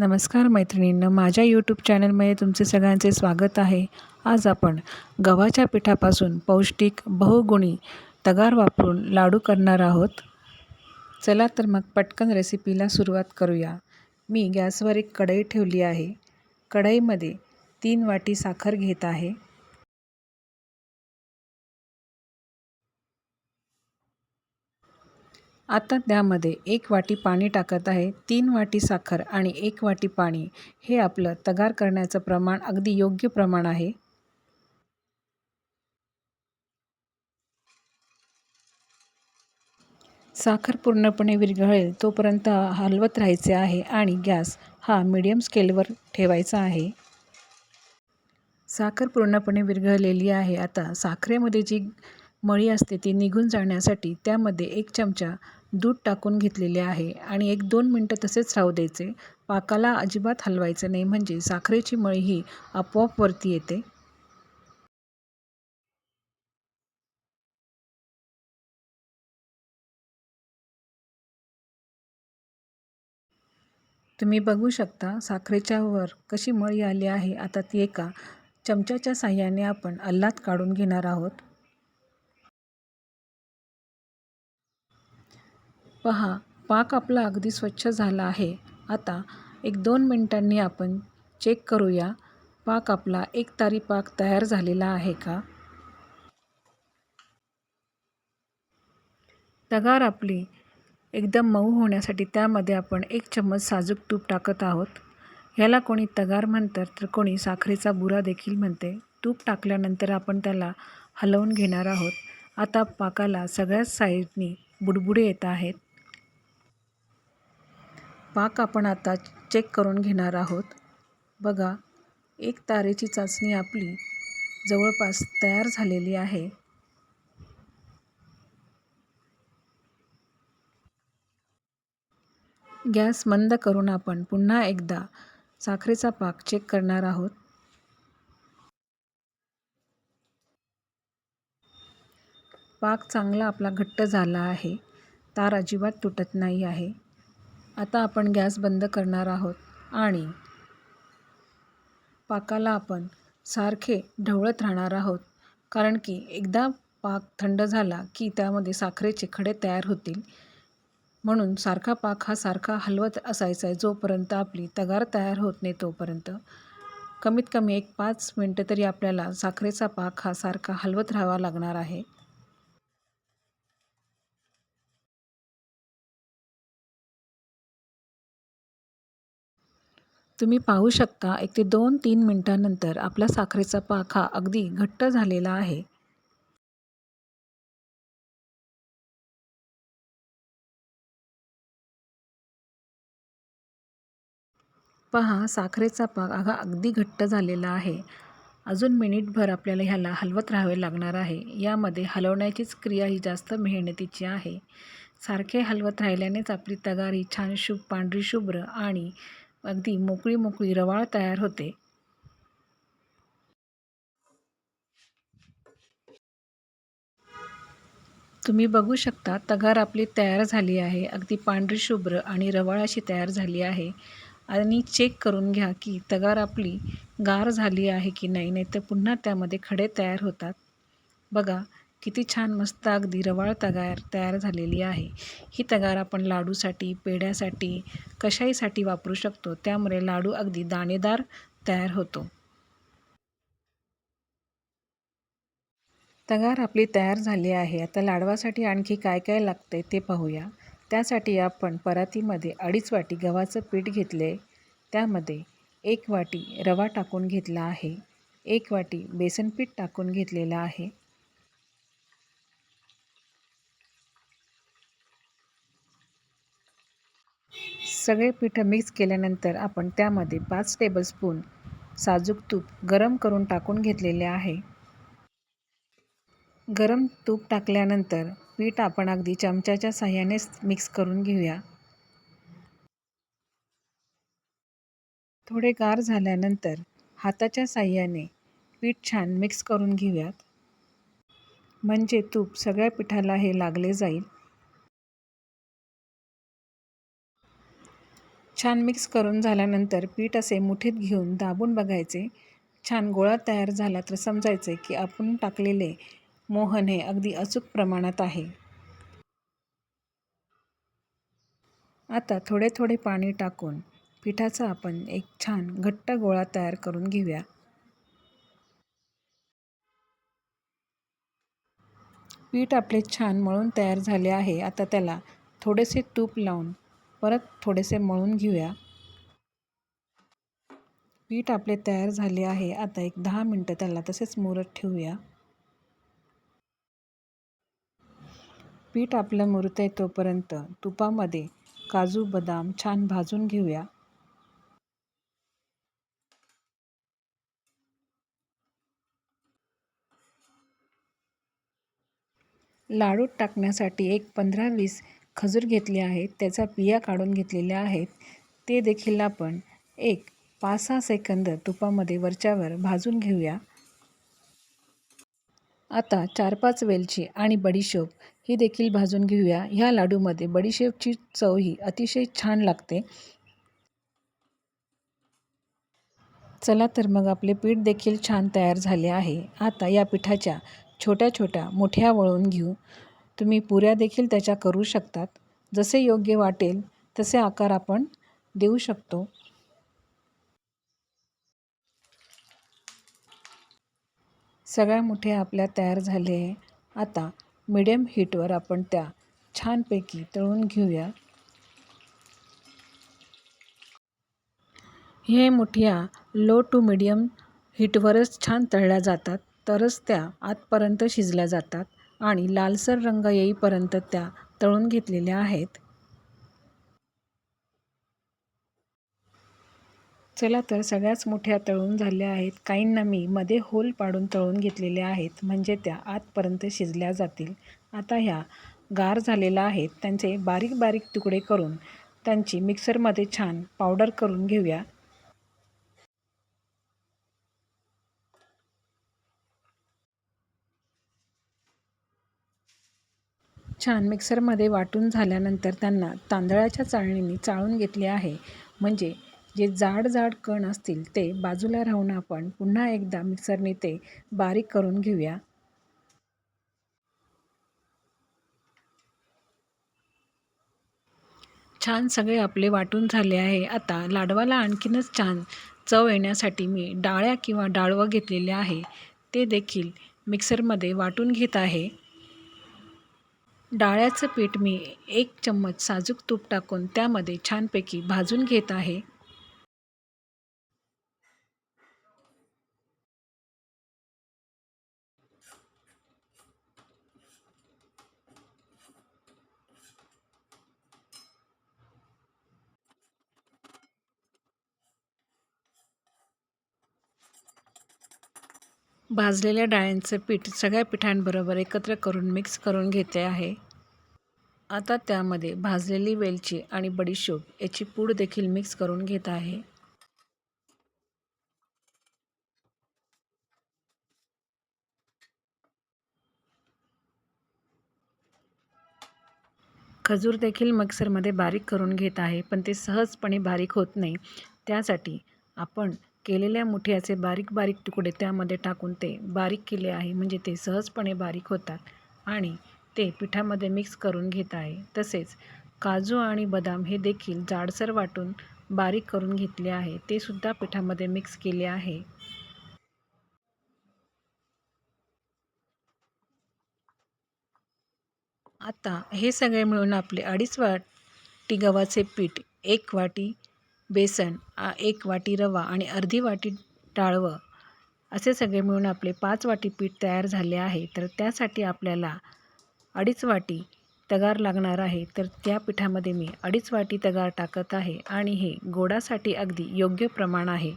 नमस्कार मैत्रिणींना माझ्या यूट्यूब चॅनलमध्ये तुमचे सगळ्यांचे स्वागत आहे. आज आपण गव्हाच्या पिठापासून पौष्टिक बहुगुणी तगार वापरून लाडू करणार आहोत. चला तर मग पटकन रेसिपीला सुरुवात करूया. मी गॅसवर एक कढई ठेवली आहे. कढईमध्ये तीन वाटी साखर घेत आहे. आता त्यामध्ये एक वाटी पाणी टाकत आहे तीन वाटी साखर आणि एक वाटी पाणी. हे आपलं तगार करण्याचं प्रमाण अगदी योग्य प्रमाण आहे. साखर पूर्णपणे विरघळेल तोपर्यंत हलवत राहायचे आहे आणि गॅस हा मीडियम स्केलवर ठेवायचा आहे. साखर पूर्णपणे विरघळलेली आहे. आता साखरेमध्ये जी मळी असते ती निघून जाण्यासाठी त्यामध्ये एक चमचा दूध टाकून घेतलेले आहे आणि एक दोन मिनटं तसेच राहू द्यायचे. पाकाला अजिबात हलवायचं नाही म्हणजे साखरेची मळी ही आपोआप वरती येते. तुम्ही बघू शकता साखरेच्या वर कशी मळी आली आहे. आता ती एका चमच्याच्या साह्याने आपण अल्लात काढून घेणार आहोत. पहा पाक आपला अगदी स्वच्छ झाला आहे. आता एक दोन मिनटांनी आपण चेक करूया पाक आपला एक तारी पाक तयार झालेला आहे का? तगार आपली एकदम मऊ होण्यासाठी त्यामध्ये आपण एक चम्मच साजूक तूप टाकत आहोत. ह्याला कोणी तगार म्हणतात तर कोणी साखरेचा बुरा देखील म्हणते. तूप टाकल्यानंतर आपण त्याला हलवून घेणार आहोत. आता पाकाला सगळ्याच साईडनी बुडबुडे येत आहेत. पाक आपण आता चेक करून घेणार आहोत. बघा एक तारेची चाचणी आपली जवळपास तयार झालेली आहे. गॅस मंद करून आपण पुन्हा एकदा साखरेचा पाक चेक करणार आहोत. पाक चांगला आपला घट्ट झाला आहे. तार अजिबात तुटत नाही आहे. आता आपण गॅस बंद करणार आहोत आणि पाकाला आपण सारखे ढवळत राहणार आहोत. कारण की एकदा पाक थंड झाला की त्यामध्ये साखरेचे खडे तयार होतील. म्हणून सारखा पाक हा सारखा हलवत असायचा आहे जोपर्यंत आपली तगार तयार होत नाही तोपर्यंत. कमीत कमी एक पाच मिनटं तरी आपल्याला साखरेचा पाक हा सारखा हलवत राहावा लागणार आहे. तुम्ही पाहू शकता एक ते दोन तीन मिनटानंतर आपला साखरेचा पाक हा अगदी घट्ट झालेला आहे. पहा साखरेचा पाक अगा अगदी घट्ट झालेला आहे. अजून मिनिटभर आपल्याला ह्याला हलवत राहावे लागणार आहे. यामध्ये हलवण्याचीच क्रिया ही जास्त मेहनतीची आहे. सारखे हलवत राहिल्यानेच आपली तगारी छान शुभ पांढरी शुभ्र आणि अगदी मोकळी मोकळी रवाळ तयार होते. तुम्ही बघू शकता तगार आपली तयार झाली आहे. अगदी पांढरी शुभ्र आणि रवाळ अशी तयार झाली आहे. आणि चेक करून घ्या की तगार आपली गार झाली आहे की नाही नाही तर पुन्हा त्यामध्ये खडे तयार होतात. बघा किती छान मस्त अगदी रवाळ तगार तयार झालेली आहे. ही तगार आपण लाडूसाठी पेढ्यासाठी कशाहीसाठी वापरू शकतो? त्यामुळे लाडू अगदी दाणेदार तयार होतो. तगार आपली तयार झाली आहे. आता लाडवासाठी आणखी काय काय लागते ते पाहूया. त्यासाठी आपण परातीमध्ये अडीच वाटी गव्हाचं पीठ घेतले. त्यामध्ये एक वाटी रवा टाकून घेतला आहे. एक वाटी बेसन पीठ टाकून घेतलेलं आहे. सगळे पिठं मिक्स केल्यानंतर आपण त्यामध्ये पाच टेबलस्पून साजूक तूप गरम करून टाकून घेतलेले आहे. गरम तूप टाकल्यानंतर पीठ आपण अगदी चमच्याच्या साह्यानेच मिक्स करून घेऊया. थोडे गार झाल्यानंतर हाताच्या साह्याने पीठ छान मिक्स करून घेऊयात. म्हणजे तूप सगळ्या पिठाला हे लागले जाईल. छान मिक्स करून झाल्यानंतर पीठ असे मुठीत घेऊन दाबून बघायचे. छान गोळा तयार झाला तर समजायचे की आपण टाकलेले मोहन हे अगदी अचूक प्रमाणात आहे. आता थोडे थोडे पाणी टाकून पिठाचा आपण एक छान घट्ट गोळा तयार करून घेऊया. पीठ आपले छान मळून तयार झाले आहे. आता त्याला थोडेसे तूप लावून परत थोडेसे मळून घेऊया. पीठ आपले तयार झाले आहे. आता एक दहा मिनटं त्याला तसेच मुरत ठेवूया. पीठ आपलं मुरत आहे तोपर्यंत तुपामध्ये काजू बदाम छान भाजून घेऊया. लाडूत टाकण्यासाठी एक पंधरा वीस खजूर घेतले आहेत त्याचा बिया काढून घेतलेल्या आहेत ते देखील आपण एक पाच सहा सेकंद तुपामध्ये वरच्यावर भाजून घेऊया. आता चार पाच वेलची आणि बडीशेप ही देखील भाजून घेऊया. ह्या लाडूमध्ये बडीशेपची चव ही अतिशय छान लागते. चला तर मग आपले पीठ देखील छान तयार झाले आहे. आता या पिठाच्या छोट्या छोट्या मोठ्या वळून घेऊ. तुम्ही पुऱ्या देखील त्याच्या करू शकतात. जसे योग्य वाटेल तसे आकार आपण देऊ शकतो. सगळ्या मोठे आपल्या तयार झाले आहे. आता मिडियम हीटवर आपण त्या छानपैकी तळून घेऊया. हे मुठ्या लो टू मिडियम हीटवरच छान तळल्या जातात. तरच त्या आतपर्यंत शिजल्या जातात. आणि लालसर रंग येईपर्यंत त्या तळून घेतलेल्या आहेत. चला तर सगळ्याच मोठ्या तळून झाल्या आहेत. काहींना मी मध्ये होल पाडून तळून घेतलेल्या आहेत म्हणजे त्या आतपर्यंत शिजल्या जातील. आता ह्या गार झालेल्या आहेत. त्यांचे बारीक बारीक तुकडे करून त्यांची मिक्सरमध्ये छान पावडर करून घेऊया. छान मिक्सरमध्ये वाटून झाल्यानंतर त्यांना तांदळाच्या चाळणीने चाळून घेतले आहे. म्हणजे जे जाड जाड कण असतील ते बाजूला राहून आपण पुन्हा एकदा मिक्सरने ते बारीक करून घेऊया. छान सगळे आपले वाटून झाले आहे. आता लाडवाला आणखीनच छान चव येण्यासाठी मी डाळ्या किंवा डाळवं घेतलेले आहे. ते देखील मिक्सरमध्ये वाटून घेत आहे. डाळ्याचं पीठ मी एक चम्मच साजूक तूप टाकून त्यामध्ये छानपैकी भाजून घेत आहे. भाजलेल्या डाळींचं पीठ सगळ्या पिठांबरोबर एकत्र करून मिक्स करून घेते आहे. आता त्यामध्ये भाजलेली वेलची आणि बडीशोप याची पूड देखील मिक्स करून घेत आहे. खजूर देखील मिक्सरमध्ये बारीक करून घेत आहे पण ते सहजपणे बारीक होत नाही. त्यासाठी आपण केलेल्या मुठ्याचे बारीक बारीक तुकडे त्यामध्ये टाकून ते बारीक केले आहे. म्हणजे ते सहजपणे बारीक होतात आणि ते पिठामध्ये मिक्स करून घेत आहे. तसेच काजू आणि बदाम हे देखील जाडसर वाटून बारीक करून घेतले आहे. ते सुद्धा पिठामध्ये मिक्स केले आहे. आता हे सगळे मिळून आपले अडीच वाटी गव्हाचे पीठ एक वाटी बेसन एक वाटी रवा आणि अर्धी वाटी डाळवं असे सगळे मिळून आपले पाच वाटी पीठ तयार झाले आहे. तर त्यासाठी आपल्याला अडीच वाटी तगार लागणार आहे. तर त्या पिठामध्ये मी अडीच वाटी तगार टाकत आहे आणि हे गोडासाठी अगदी योग्य प्रमाण आहे.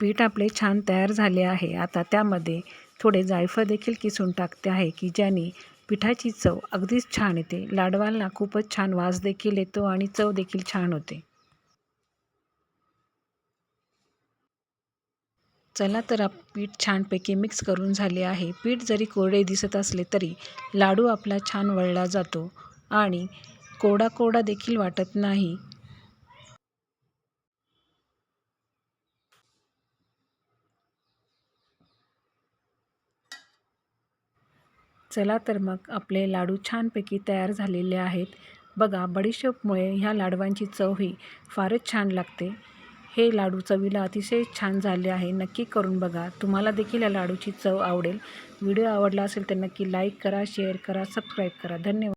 पीठ आपले छान तयार झाले आहे. आता त्यामध्ये थोडे जायफळ देखील किसून टाकते आहे की ज्याने पिठाची चव अगदीच छान येते. लाडवांना खूपच छान वास देखील येतो आणि चव देखील छान होते. चला तर आप पीठ छानपैकी मिक्स करून झाले आहे. पीठ जरी कोरडे दिसत असले तरी लाडू आपला छान वळला जातो आणि कोरडा कोरडा देखील वाटत नाही. चला तर मग आपले लाडू छानपैकी तयार झालेले आहेत. बघा बडीशोपमुळे ह्या लाडवांची चव ही फारच छान लागते. हे लाडू चवीला अतिशय छान झाले आहे. नक्की करून बघा. तुम्हाला देखील या लाडूची चव आवडेल. व्हिडिओ आवडला असेल तर नक्की लाईक करा शेअर करा सबस्क्राईब करा. धन्यवाद.